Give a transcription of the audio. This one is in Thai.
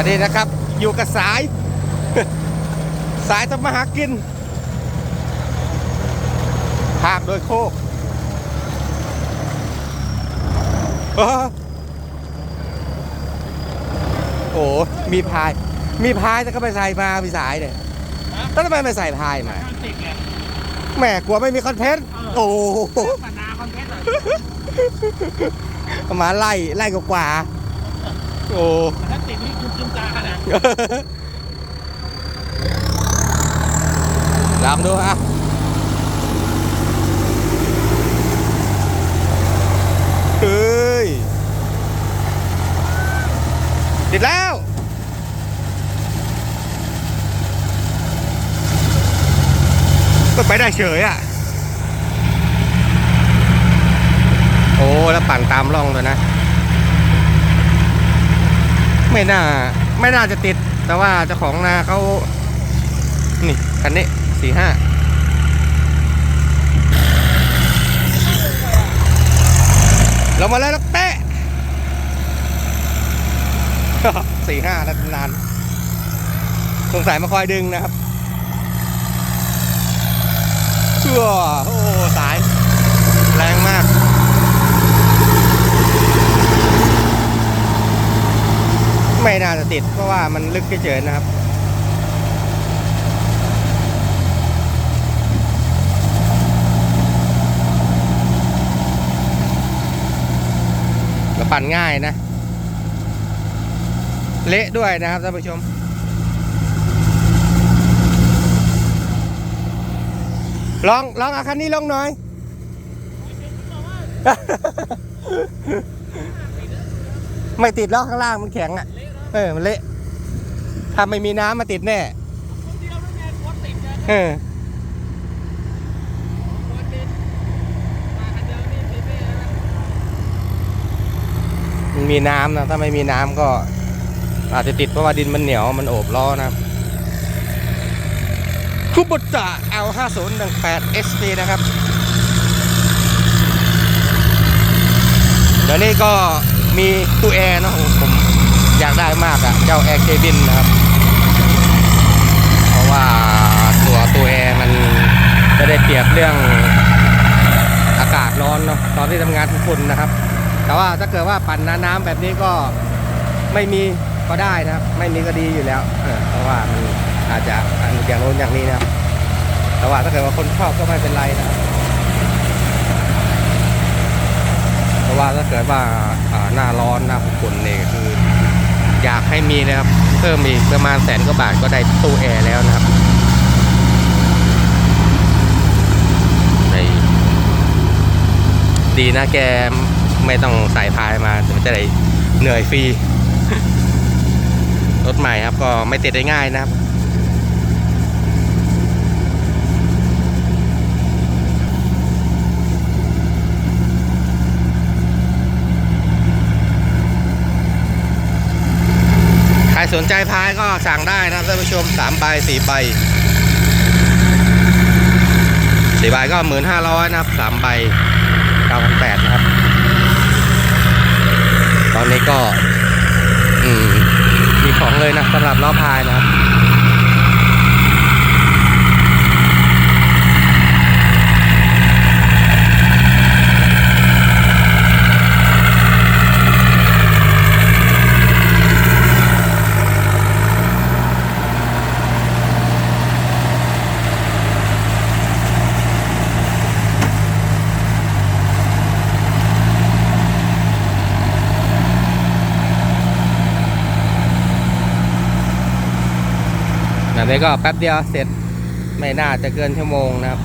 อนนี้นะครับอยู่กับสาย สายทำมาหากินภาคโดยโคกเออโอ้มีพาย มีพายแต่ก็ไปใส่มามีสายเนี่ยแล้วทำไมไม่ใส่พายมาคอนติกเนี่ยแหมกลัวไม่มีคอนเทนต์โอ้โหปนาคอนเทนต์เลยประมาณไล่ไล่กว่าๆโอ้แต่ถ้าติดนี่คุณจุนตาขนาด ลองดูฮะเฮ้ย ติดแล้ว ก็ไปได้เฉยอะ โอ้ แล้วปั่นตามร่องเลยนะ ไม่น่า ไม่น่าจะติด แต่ว่าเจ้าของนาเขานี่คันนี้สี่ห้าลงมาเลยแล้วเป๊ะสี่ห้าแล้วนานสงสัยมาคอยดึงนะครับเชื่อโอ้สาย แรงมาก ไม่น่าจะติดเพราะว่ามันลึกเฉยๆนะครับ ปั่นง่ายนะ เละด้วยนะครับท่านผู้ชมลองลองเอาคันนี้ลงหน่อย ไม่ติดแล้วข้างล่างมันแข็งอะ เออมันเละถ้าไม่มีน้ำมาติดแน่คนเดียวนั่นไงรถติดไงเออรถติดมาคันเดียวนี่ติดแน่นะมันมีน้ำนะถ้าไม่มีน้ำก็ อาจจะติดเพราะว่าดินมันเหนียวมันโอบล้อนะครับคูบุตะ L5018 ST นะครับ เดี๋ยวนี้ก็มีตู้แอร์เนอะโอ้ผมอยากได้มากอะเจ้าแอร์เคบินนะครับ เพราะว่าตัวตัวแอร์มันจะได้เปรียบเรื่องอากาศร้อนเนาะตอนที่ทำงานทุกคนนะครับ แต่ว่าถ้าเกิดว่าปั่นน้ำแบบนี้ก็ไม่มีก็ได้นะครับ ไม่มีก็ดีอยู่แล้วเพราะว่ามันอาจจะอันอย่างโน้นอย่างนี้นะครับ แต่ว่าถ้าเกิดว่าคนชอบก็ไม่เป็นไรนะครับเพราะว่าถ้าเกิดว่าอ่าหน้าร้อนหน้าฝนเนี่ยคือ อยากให้มีนะครับ เพิ่มอีกประมาณแสนกว่าบาทก็ได้ตู้แอร์แล้วนะครับดีนะแกไม่ต้องใส่พายมามันจะได้เหนื่อยฟรีรถใหม่ครับก็ไม่ติดได้ง่ายนะครับ สนใจพายก็สั่งได้นะครับท่านผู้ชมสามใบสี่ใบสี่ใบก็หมื่นห้าร้อยนะครับสามใบเก้าพันแปดนะครับ ตอนนี้ก็ อืมมีของเลยนะสำหรับล้อพายนะครับ แบบนี้ก็แป๊บเดียวเสร็จไม่น่าจะเกินชั่วโมงนะครับ